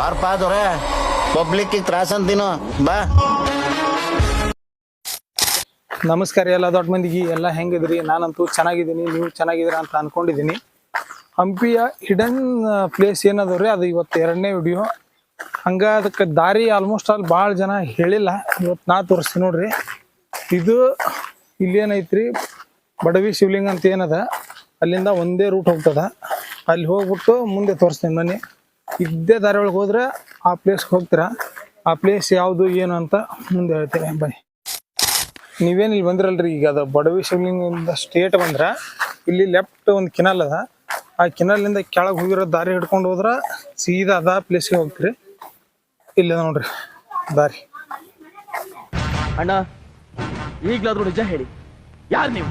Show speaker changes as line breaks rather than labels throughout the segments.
ಬಾರ್ಪ ದೊರೆ. ಪಬ್ಲಿಕ್ ತ್ರಾಸ ಅಂತೀನೋ ಬಾ.
ನಮಸ್ಕಾರ ಎಲ್ಲ ದೊಡ್ಡ ಮಂದಿಗೆ. ಎಲ್ಲ ಹೆಂಗಿದ್ರಿ? ನಾನಂತೂ ಚೆನ್ನಾಗಿದ್ದೀನಿ. ನೀವು ಚೆನ್ನಾಗಿದ್ದೀರಾ ಅಂತ ಅನ್ಕೊಂಡಿದ್ದೀನಿ. ಹಂಪಿಯ ಹಿಡನ್ ಪ್ಲೇಸ್ ಏನದವ್ರಿ ಅದು ಇವತ್ತು ಎರಡನೇ ವಿಡಿಯೋ ಹಂಗ ಅದಕ್ಕೆ ದಾರಿ ಆಲ್ಮೋಸ್ಟ್ ಆಲ್ ಭಾಳ ಜನ ಹೇಳಿಲ್ಲ. ಇವತ್ತು ನಾ ತೋರಿಸ್ತೀನಿ ನೋಡ್ರಿ. ಇದು ಇಲ್ಲೇನೈತ್ರಿ ಬಡವಿ ಶಿವಲಿಂಗ ಅಂತ ಏನದ? ಅಲ್ಲಿಂದ ಒಂದೇ ರೂಟ್ ಹೋಗ್ತದ. ಅಲ್ಲಿ ಹೋಗ್ಬಿಟ್ಟು ಮುಂದೆ ತೋರಿಸ್ತೀನಿ. ಬನ್ನಿ. ಇದ್ದೇ ದಾರಿ ಒಳಗೆ ಹೋದ್ರೆ ಆ ಪ್ಲೇಸ್ಗೆ ಹೋಗ್ತೀರಾ? ಆ ಪ್ಲೇಸ್ ಯಾವುದು ಏನು ಅಂತ ಮುಂದೆ ಹೇಳ್ತೀನಿ. ಬನ್ನಿ. ನೀವೇನು ಇಲ್ಲಿ ಬಂದಿರಲ್ರಿ? ಈಗ ಅದು ಬಡವಿ ಶಿವಲಿಂಗದಿಂದ ಸ್ಟೇಟ್ ಬಂದ್ರೆ ಇಲ್ಲಿ ಲೆಫ್ಟ್ ಒಂದು ಕೆನಲ್ ಅದ. ಆ ಕಿನಾಲಿಂದ ಕೆಳಗೆ ಹೋಗಿರೋ ದಾರಿ ಹಿಡ್ಕೊಂಡು ಹೋದ್ರೆ ಸೀದಾ ಅದ ಪ್ಲೇಸ್ಗೆ ಹೋಗ್ತೀರಿ. ಇಲ್ಲ ನೋಡ್ರಿ ದಾರಿ.
ಅಣ್ಣ ಈಗಲಾದ್ರೂ ನಿಜ ಹೇಳಿ. ಯಾರು ನೀವು?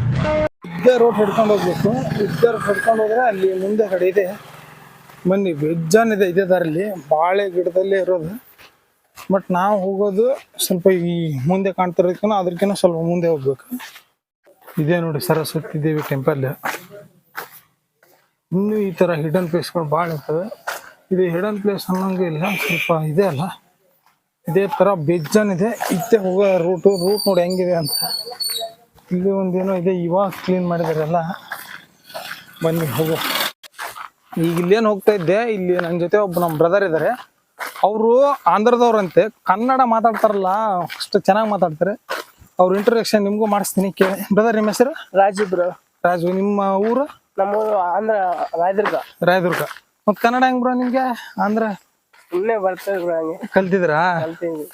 ಇದ್ದೇ ರೋಡ್ ಹಿಡ್ಕೊಂಡು ಹೋಗ್ಬೇಕು. ಇದ್ದೇ ರೋಡ್ ಹಿಡ್ಕೊಂಡು ಹೋದ್ರೆ ಅಲ್ಲಿ ಮುಂದೆ ಕಡೆ ಇದೆ. ಬನ್ನಿ ಬೆಜ್ಜಾನ್ ಇದೆ ಇದೇ ದಾರಲ್ಲಿ ಬಾಳೆ ಗಿಡದಲ್ಲೇ ಇರೋದು. ಬಟ್ ನಾವು ಹೋಗೋದು ಸ್ವಲ್ಪ ಈ ಮುಂದೆ ಕಾಣ್ತಿರೋದಕ್ಕಿಂತ ಅದಕ್ಕಿಂತ ಸ್ವಲ್ಪ ಮುಂದೆ ಹೋಗ್ಬೇಕು. ಇದೇ ನೋಡಿ ಸರಸ್ವತಿ ದೇವಿ ಟೆಂಪಲ್ ಇನ್ನೂ ಈ ಥರ ಹಿಡನ್ ಪ್ಲೇಸ್ಗಳು ಭಾಳ ಇರ್ತವೆ. ಇದು ಹಿಡನ್ ಪ್ಲೇಸ್ ಅನ್ನೋಂಗೆ ಇಲ್ಲ, ಸ್ವಲ್ಪ ಇದೆ ಅಲ್ಲ. ಇದೇ ಥರ ಬೆಜ್ಜನ್ ಇದೆ ಇತ್ತೆ ಹೋಗೋ ರೂಟು ರೂಟ್ ನೋಡಿ ಹೆಂಗಿದೆ ಅಂತ. ಇಲ್ಲಿ ಒಂದೇನೋ ಇದೆ, ಇವಾಗ ಕ್ಲೀನ್ ಮಾಡಿದಾರಲ್ಲ ಬನ್ನಿ ಹೋಗು. ಈಗ ಇಲ್ಲೇನು ಹೋಗ್ತಾ ಇದ್ದೆ ಇಲ್ಲಿ ನನ್ನ ಜೊತೆ ಒಬ್ಬ ನಮ್ಮ ಬ್ರದರ್ ಇದ್ದಾರೆ ಅವರು ಆಂಧ್ರದವ್ರಂತೆ ಕನ್ನಡ ಮಾತಾಡ್ತಾರಲ್ಲ ಅಷ್ಟು ಚೆನ್ನಾಗಿ ಮಾತಾಡ್ತಾರೆ. ಅವ್ರ ಇಂಟ್ರೊಡಕ್ಷನ್ ನಿಮಗೂ ಮಾಡಿಸ್ತೀನಿ ಕೇಳಿ. ಬ್ರದರ್ ನಿಮ್ಮ ಹೆಸರು?
ರಾಜು ಬ್ರೋ
ರಾಜು ನಿಮ್ಮ ಊರು?
ನಮ್ಮ ಊರು ಆಂಧ್ರ ರಾಯದುರ್ಗ.
ರಾಯದುರ್ಗ. ಮತ್ತು ಕನ್ನಡ ಹೆಂಗೆ ಬ್ರೋ ನಿಮಗೆ? ಆಂಧ್ರ?
ಸುಮ್ಮನೆ ಬರ್ತದೆ ಬ್ರೋ ಹಂಗೆ.
ಕಲ್ತಿದ್ರಾ
ಕಲ್ತೀನಿ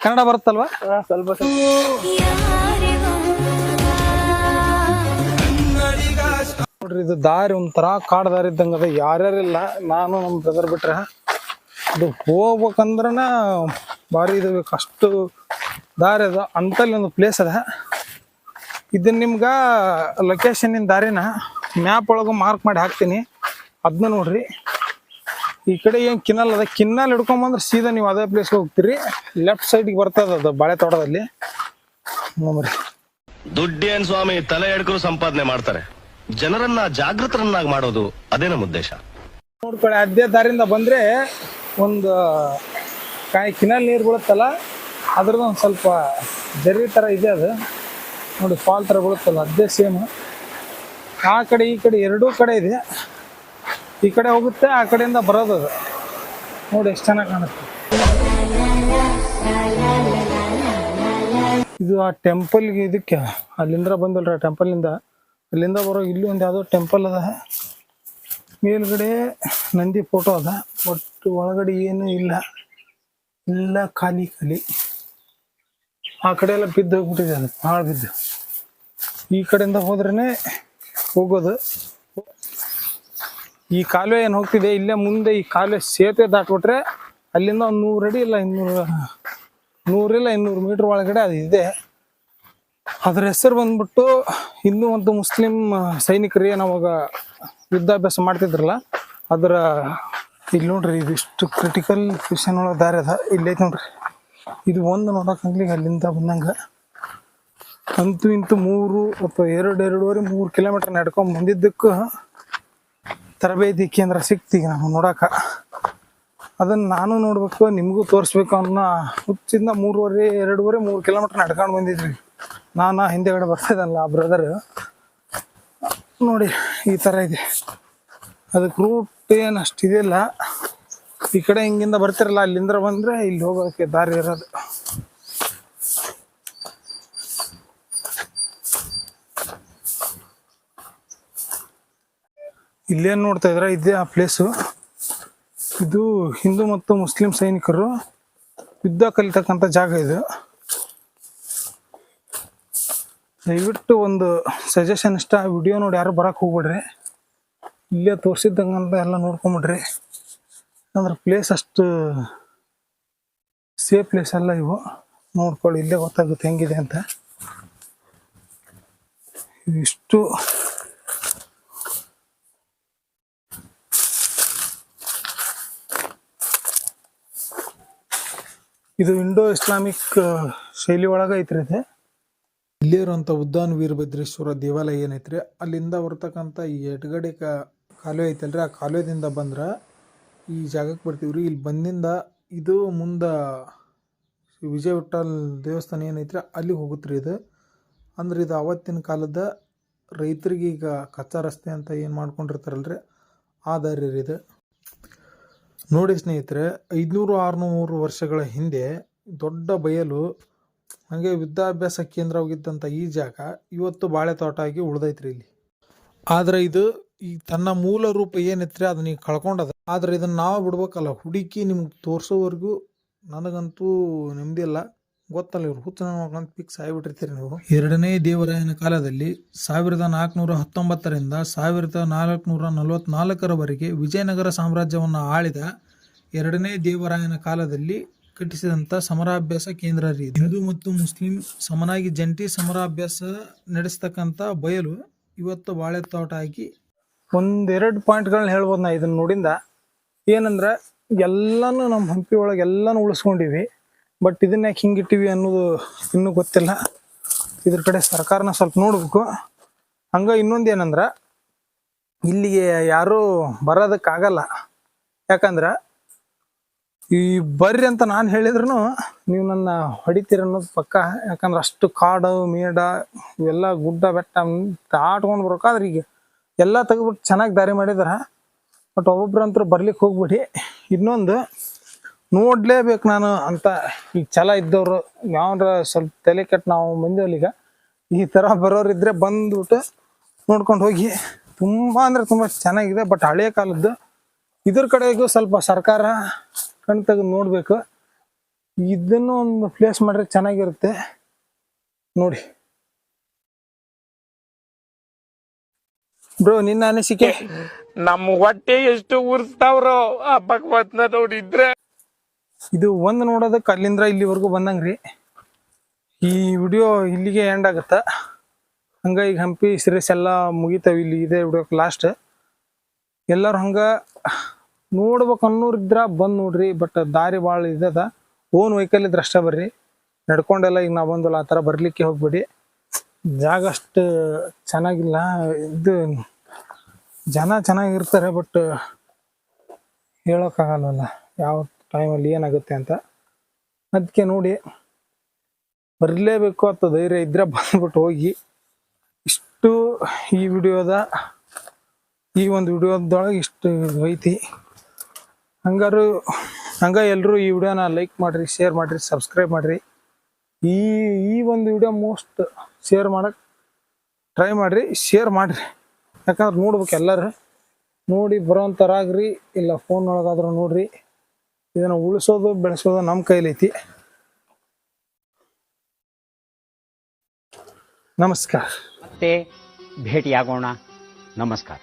ಕನ್ನಡ ಬರುತ್ತಲ್ವಾ?
ಸ್ವಲ್ಪ ಸ್ವಲ್ಪ.
ನೋಡ್ರಿ, ಇದು ದಾರಿ ಒಂಥರ ಕಾಡು ದಾರಿ ಇದ್ದಂಗೆ ಅದ. ಯಾರ್ಯಾರಿಲ್ಲ ನಾನು ನಮ್ಮ ಬ್ರದರ್ ಬಿಟ್ರೆ ಇದು ಹೋಗ್ಬೇಕಂದ್ರನ ಭಾರಿ ಇದು ಅಷ್ಟು ದಾರಿ ಅದ. ಅಂತಲ್ಲಿ ಒಂದು ಪ್ಲೇಸ್ ಅದ. ಇದನ್ನ ನಿಮ್ಗೆ ಲೊಕೇಶನ್ನಿನ ದಾರಿನ ಮ್ಯಾಪ್ ಒಳಗೆ ಮಾರ್ಕ್ ಮಾಡಿ ಹಾಕ್ತೀನಿ. ಅದನ್ನ ನೋಡ್ರಿ. ಈ ಕಡೆ ಏನು ಕಿನ್ನಲ್ ಅದ. ಕಿನ್ನಲ್ ಹಿಡ್ಕೊಂಬಂದ್ರೆ ಸೀದಾ ನೀವು ಅದೇ ಪ್ಲೇಸ್ಗೆ ಹೋಗ್ತೀರಿ. ಲೆಫ್ಟ್ ಸೈಡ್ಗೆ ಬರ್ತದ ಅದು ಬಾಳೆ ತೋಟದಲ್ಲಿ.
ದುಡ್ಡೇನ್ ಸ್ವಾಮಿ, ತಲೆ ಎಡ್ಕರು ಸಂಪಾದನೆ ಮಾಡ್ತಾರೆ. ಜನರನ್ನ ಜಾಗೃತರನ್ನಾಗಿ ಮಾಡೋದು ಅದೇ ನಮ್ಮ ಉದ್ದೇಶ.
ನೋಡ್ಕೊಳ್ಳಿ, ಅದೇ ದಾರಿಯಿಂದ ಬಂದ್ರೆ ಒಂದು ಕಾಯಿ ಕಿನಲ್ ನೀರು ಬೀಳುತ್ತಲ್ಲ, ಅದ್ರದ್ದು ಒಂದು ಸ್ವಲ್ಪ ಜರಿ ಥರ ಇದೆ ಅದು. ನೋಡಿ ಫಾಲ್ ಥರ ಬೀಳುತ್ತಲ್ಲ, ಅದೇ ಸೇಮ್ ಆ ಕಡೆ ಈ ಕಡೆ ಎರಡೂ ಕಡೆ ಇದೆ. ಈ ಕಡೆ ಹೋಗುತ್ತೆ, ಆ ಕಡೆಯಿಂದ ಬರೋದು ಅದು. ನೋಡಿ, ಎಷ್ಟು ಚೆನ್ನಾಗಿ ಕಾಣುತ್ತೆ. ಇದು ಆ ಟೆಂಪಲ್ಗೆ ಇದಕ್ಕೆ ಅಲ್ಲಿಂದ ಬಂದಲ್ರಿ, ಆ ಅಲ್ಲಿಂದ ಬರೋ ಇಲ್ಲಿ ಒಂದು ಯಾವುದೋ ಟೆಂಪಲ್ ಅದ. ಮೇಲ್ಗಡೆ ನಂದಿ ಫೋಟೋ ಅದ. ಬಟ್ ಒಳಗಡೆ ಏನು ಇಲ್ಲ. ಎಲ್ಲ ಖಾಲಿ ಖಾಲಿ. ಆ ಕಡೆ ಎಲ್ಲ ಬಿದ್ದು ಹೋಗ್ಬಿಟ್ಟಿದೆ ಅದು. ಭಾಳ ಬಿದ್ದು. ಈ ಕಡೆಯಿಂದ ಹೋದ್ರೇ ಹೋಗೋದು. ಈ ಕಾಲುವೆ ಏನು ಹೋಗ್ತಿದೆ? ಇಲ್ಲೇ ಮುಂದೆ ಈ ಕಾಲುವೆ ಸೇತುವೆ ದಾಟ್ಬಿಟ್ರೆ ಅಲ್ಲಿಂದ ಒಂದು ನೂರು ಅಡಿ ಇಲ್ಲ ಇನ್ನೂರು ನೂರಿಲ್ಲ ಇನ್ನೂರು ಮೀಟ್ರ್ ಒಳಗಡೆ ಅದು ಇದೆ. ಅದ್ರ ಹೆಸರು ಬಂದ್ಬಿಟ್ಟು ಇನ್ನೂ ಒಂದು ಮುಸ್ಲಿಂ ಸೈನಿಕರೇ ನಾವಾಗ ಯುದ್ಧಾಭ್ಯಾಸ ಮಾಡ್ತಿದ್ರಲ್ಲ, ಅದರ ಇಲ್ಲಿ ನೋಡ್ರಿ ಇದು ಇಷ್ಟು ಕ್ರಿಟಿಕಲ್ ಪೊಸಿಷನ್ ಒಳಗೆ ದಾರಿ ಅದ. ಇಲ್ಲೈತೆ ನೋಡ್ರಿ. ಇದು ಒಂದು ನೋಡೋಕಂಗ್ಲಿ ಅಲ್ಲಿಂದ ಬಂದಂಗೆ. ಅಂತೂ ಇಂತೂ ಮೂರು ಅಥವಾ ಎರಡು, ಎರಡೂವರೆ, ಮೂರು ಕಿಲೋಮೀಟರ್ ನಡ್ಕೊಂಡು ಬಂದಿದ್ದಕ್ಕೂ ತರಬೇತಿ ಕೇಂದ್ರ ಸಿಕ್ತೀಗ ನಾವು ನೋಡೋಕೆ. ಅದನ್ನ ನಾನು ನೋಡ್ಬೇಕು, ನಿಮಗೂ ತೋರಿಸ್ಬೇಕು ಅನ್ನೋ ಹುಚ್ಚಿಂದ ಮೂರುವರೆ, ಎರಡೂವರೆ, ಮೂರು ಕಿಲೋಮೀಟರ್ ನಡ್ಕೊಂಡು ಬಂದಿದ್ವಿ. ನಾನು ಹಿಂದೆಗಡೆ ಬರ್ತಿದ್ದಲ್ಲ ಆ ಬ್ರದರ್ ನೋಡಿ, ಈ ಥರ ಇದೆ. ಅದಕ್ಕೆ ರೂಟ್ ಏನು ಅಷ್ಟು ಇದಿಲ್ಲ. ಈ ಕಡೆ ಹಿಂಗಿಂದ ಬರ್ತಿರಲ್ಲ, ಅಲ್ಲಿಂದ ಬಂದರೆ ಇಲ್ಲಿ ಹೋಗೋಕ್ಕೆ ದಾರಿ ಇರೋದು. ಇಲ್ಲೇನು ನೋಡ್ತಾ ಇದ್ರ ಇದೇ ಆ ಪ್ಲೇಸು ಇದು ಹಿಂದೂ ಮತ್ತು ಮುಸ್ಲಿಂ ಸೈನಿಕರು ಯುದ್ಧ ಕಲಿತಕ್ಕಂಥ ಜಾಗ ಇದು. ದಯವಿಟ್ಟು ಒಂದು ಸಜೆಷನ್ ಇಷ್ಟ ವಿಡಿಯೋ ನೋಡಿ ಯಾರು ಬರಕ್ಕೆ ಹೋಗ್ಬಿಡ್ರಿ. ಇಲ್ಲೇ ತೋರಿಸಿದ್ದಂಗಂತ ಎಲ್ಲ ನೋಡ್ಕೊಂಬಿಡ್ರಿ. ಅಂದ್ರೆ ಪ್ಲೇಸ್ ಅಷ್ಟು ಸೇಫ್ ಪ್ಲೇಸ್ ಎಲ್ಲ ಇವು. ನೋಡ್ಕೊಳ್ಳಿ, ಇಲ್ಲೇ ಗೊತ್ತಾಗುತ್ತೆ ಹೆಂಗಿದೆ ಅಂತ. ಇಷ್ಟು. ಇದು ಇಂಡೋ ಇಸ್ಲಾಮಿಕ್ ಶೈಲಿ ಒಳಗೆ ಐತ್ರಿ ಇದು. ಇಲ್ಲೇ ಇರುವಂಥ ಉದ್ದಾನ ವೀರಭದ್ರೇಶ್ವರ ದೇವಾಲಯ ಏನೈತ್ರಿ? ಅಲ್ಲಿಂದ ಬರ್ತಕ್ಕಂಥ ಈ ಎಡ್ಗಡೆ ಕಾಲುವೆ ಐತಲ್ರಿ? ಆ ಕಾಲುವೆದಿಂದ ಬಂದ್ರೆ ಈ ಜಾಗಕ್ಕೆ ಬರ್ತೀವಿ ರೀ. ಇಲ್ಲಿ ಬಂದಿಂದ ಇದು ಮುಂದೆ ವಿಜಯ ವಿಠಲ್ ದೇವಸ್ಥಾನ ಏನೈತ್ರಿ? ಅಲ್ಲಿಗೆ ಹೋಗುತ್ತೆ ಇದು. ಅಂದ್ರೆ ಇದು ಅವತ್ತಿನ ಕಾಲದ ರೈತರಿಗೆ ಈಗ ಕಚ್ಚಾ ರಸ್ತೆ ಅಂತ ಏನು ಮಾಡ್ಕೊಂಡಿರ್ತಾರಲ್ರಿ? ಆ ದಾರಿ ರೀ ಇದು. ನೋಡಿ ಸ್ನೇಹಿತರೆ, ಐದುನೂರು ಆರುನೂರು ವರ್ಷಗಳ ಹಿಂದೆ ದೊಡ್ಡ ಬಯಲು ಹಾಗೆ ವಿದ್ಯಾಭ್ಯಾಸ ಕೇಂದ್ರವಾಗಿದ್ದಂಥ ಈ ಜಾಗ ಇವತ್ತು ಬಾಳೆ ತೋಟ ಆಗಿ ಉಳ್ದೈತ್ರಿ ಇಲ್ಲಿ. ಆದ್ರೆ ಇದು ಈ ತನ್ನ ಮೂಲ ರೂಪ ಏನೈತ್ರಿ ಅದನ್ನ ಈಗ ಕಳ್ಕೊಂಡದ. ಆದ್ರೆ ಇದನ್ನ ನಾವು ಬಿಡ್ಬೇಕಲ್ಲ, ಹುಡುಕಿ ನಿಮ್ಗೆ ತೋರಿಸೋವರೆಗೂ ನನಗಂತೂ ನೆಮ್ಮದಿ ಇಲ್ಲ. ಗೊತ್ತಲ್ಲ ಇವ್ರು ಹುತ್ತನ ಫಿಕ್ಸ್ ಆಗಿಬಿಟ್ಟಿರ್ತೀರಿ ನೀವು. ಎರಡನೇ ದೇವರಾಯನ ಕಾಲದಲ್ಲಿ ಸಾವಿರದ ನಾಲ್ಕುನೂರ ಹತ್ತೊಂಬತ್ತರಿಂದ ಸಾವಿರದ ನಾಲ್ಕುನೂರ ನಲವತ್ನಾಲ್ಕರವರೆಗೆ ವಿಜಯನಗರ ಸಾಮ್ರಾಜ್ಯವನ್ನು ಆಳಿದ ಎರಡನೇ ದೇವರಾಯನ ಕಾಲದಲ್ಲಿ ಕಟ್ಟಿಸಿದಂಥ ಸಮರಾಭ್ಯಾಸ ಕೇಂದ್ರ ರೀ ಹಿಂದೂ ಮತ್ತು ಮುಸ್ಲಿಂ ಸಮನಾಗಿ ಜಂಟಿ ಸಮರಾಭ್ಯಾಸ ನಡೆಸ್ತಕ್ಕಂಥ ಬಯಲು ಇವತ್ತು ಬಾಳೆ ತೋಟ ಹಾಕಿ. ಒಂದೆರಡು ಪಾಯಿಂಟ್ಗಳನ್ನ ಹೇಳ್ಬೋದು ನಾ ಇದನ್ನ ನೋಡಿಂದ. ಏನಂದ್ರೆ, ಎಲ್ಲಾನು ನಮ್ಮ ಹಂಪಿ ಒಳಗೆ ಎಲ್ಲಾನು ಉಳಿಸ್ಕೊಂಡಿವಿ. ಬಟ್ ಇದನ್ನ ಯಾಕೆ ಹಿಂಗಿಟ್ಟಿವಿ ಅನ್ನೋದು ಇನ್ನೂ ಗೊತ್ತಿಲ್ಲ. ಇದ್ರ ಕಡೆ ಸರ್ಕಾರನ ಸ್ವಲ್ಪ ನೋಡ್ಬೇಕು. ಹಂಗ ಇನ್ನೊಂದು ಏನಂದ್ರ, ಇಲ್ಲಿಗೆ ಯಾರು ಬರೋದಕ್ಕಾಗಲ್ಲ. ಯಾಕಂದ್ರ ಈ ಬರ್ರಿ ಅಂತ ನಾನು ಹೇಳಿದ್ರು ನೀವು ನನ್ನ ಹೊಡಿತೀರ ಅನ್ನೋದು ಪಕ್ಕ. ಯಾಕಂದ್ರೆ ಅಷ್ಟು ಕಾಡು, ಮೇಡ ಇವೆಲ್ಲ ಗುಡ್ಡ, ಬೆಟ್ಟ ದಾಟ್ಕೊಂಡು ಬರ್ಬೇಕಾದ್ರೆ ಈಗ ಎಲ್ಲ ತೆಗೆದ್ಬಿಟ್ಟು ಚೆನ್ನಾಗಿ ದಾರಿ ಮಾಡಿದಾರ. ಬಟ್ ಒಬ್ಬೊಬ್ರಂತೂ ಬರ್ಲಿಕ್ಕೆ ಹೋಗ್ಬಿಡಿ. ಇನ್ನೊಂದು, ನೋಡಲೇಬೇಕು ನಾನು ಅಂತ ಈಗ ಛಲ ಇದ್ದವರು. ಯಾವ್ರ ಸ್ವಲ್ಪ ತಲೆ ಕೆಟ್ಟು ನಾವು ಬಂದೇವಲ್ಲ ಈಗ. ಈ ಥರ ಬರೋರಿದ್ರೆ ಬಂದ್ಬಿಟ್ಟು ನೋಡ್ಕೊಂಡು ಹೋಗಿ. ತುಂಬ ಅಂದರೆ ತುಂಬ ಚೆನ್ನಾಗಿದೆ ಬಟ್ ಹಳೆಯ ಕಾಲದ್ದು ಇದ್ರ ಕಡೆಗೂ ಸ್ವಲ್ಪ ಸರ್ಕಾರ ಕಣ್ ತೆಗೆದು ನೋಡಬೇಕು. ಇದನ್ನು ಒಂದು ಪ್ಲೇಸ್ ಮಾಡ್ರೆ ಚೆನ್ನಾಗಿರುತ್ತೆ. ನೋಡಿ. ಬ್ರೋ ನಿನ್ನ ಅನಿಸಿಕೆ?
ನಮ್ಮ ಹೊಟ್ಟೆ ಎಷ್ಟು ಉರ್ಸ್ತಾವ್ರೋ ಆ ಭಗವತ್ನ ನೋಡಿದ್ರೆ.
ಇದು ಒಂದ್ ನೋಡೋದಕ್ಕೆ ಅಲ್ಲಿಂದ ಇಲ್ಲಿವರೆಗೂ ಬಂದಂಗ್ರಿ. ಈ ವಿಡಿಯೋ ಇಲ್ಲಿಗೆ ಎಂಡ್ ಆಗುತ್ತ? ಹಂಗ ಈಗ ಹಂಪಿ ಸಿರೀಸ್ ಎಲ್ಲ ಮುಗಿತಾವ ಇಲ್ಲಿ ಇದೆ ವಿಡಿಯೋ ಲಾಸ್ಟ್ ಎಲ್ಲರೂ ಹಂಗ ನೋಡ್ಬೇಕು ಅನ್ನೋರಿದ್ರ ಬಂದ್ ನೋಡ್ರಿ ಬಟ್ ದಾರಿ ಭಾಳ ಇದದ ಓನ್ ವೆಹಿಕಲ್ ಇದ್ರ ಅಷ್ಟೇ ಬರ್ರಿ. ನಡ್ಕೊಂಡೆಲ್ಲ ಈಗ ನಾವು ಬಂದಲ್ಲ ಆ ತರ ಬರ್ಲಿಕ್ಕೆ ಹೋಗ್ಬೇಡಿ. ಜಾಗ ಅಷ್ಟು ಚೆನ್ನಾಗಿಲ್ಲ. ಇದು ಜನ ಚೆನ್ನಾಗಿರ್ತಾರೆ ಬಟ್ ಹೇಳೋಕ್ಕಾಗಲ್ಲ ಯಾವ ಟೈಮಲ್ಲಿ ಏನಾಗುತ್ತೆ ಅಂತ. ಅದಕ್ಕೆ ನೋಡಿ. ಬರಲೇಬೇಕು ಅಂತ ಧೈರ್ಯ ಇದ್ರೆ ಬಂದ್ಬಿಟ್ಟು ಹೋಗಿ. ಇಷ್ಟು ಈ ವಿಡಿಯೋದ, ಈ ಒಂದು ವಿಡಿಯೋದೊಳಗೆ ಇಷ್ಟು ಐತಿ. ಹಂಗಾರು, ಹಂಗ ಎಲ್ಲರೂ ಈ ವಿಡಿಯೋನ ಲೈಕ್ ಮಾಡ್ರಿ ಶೇರ್ ಮಾಡಿರಿ ಸಬ್ಸ್ಕ್ರೈಬ್ ಮಾಡಿರಿ. ಈ ಈ ಒಂದು ವಿಡಿಯೋ ಮೋಸ್ಟ್ ಶೇರ್ ಮಾಡಕ್ಕೆ ಟ್ರೈ ಮಾಡಿರಿ ಶೇರ್ ಮಾಡಿರಿ. ಯಾಕಂದ್ರೆ ನೋಡ್ಬೇಕು ಎಲ್ಲರೂ. ನೋಡಿ ಬರೋಂಥರಾಗ್ರಿ ಇಲ್ಲ ಫೋನ್ ಒಳಗಾದ್ರೂ ನೋಡ್ರಿ. ಇದನ್ನು ಉಳಿಸೋದು, ಬೆಳೆಸೋದು ನಮ್ಮ ಕೈಲೈತಿ ನಮಸ್ಕಾರ.
ಮತ್ತೆ ಭೇಟಿಯಾಗೋಣ. ನಮಸ್ಕಾರ.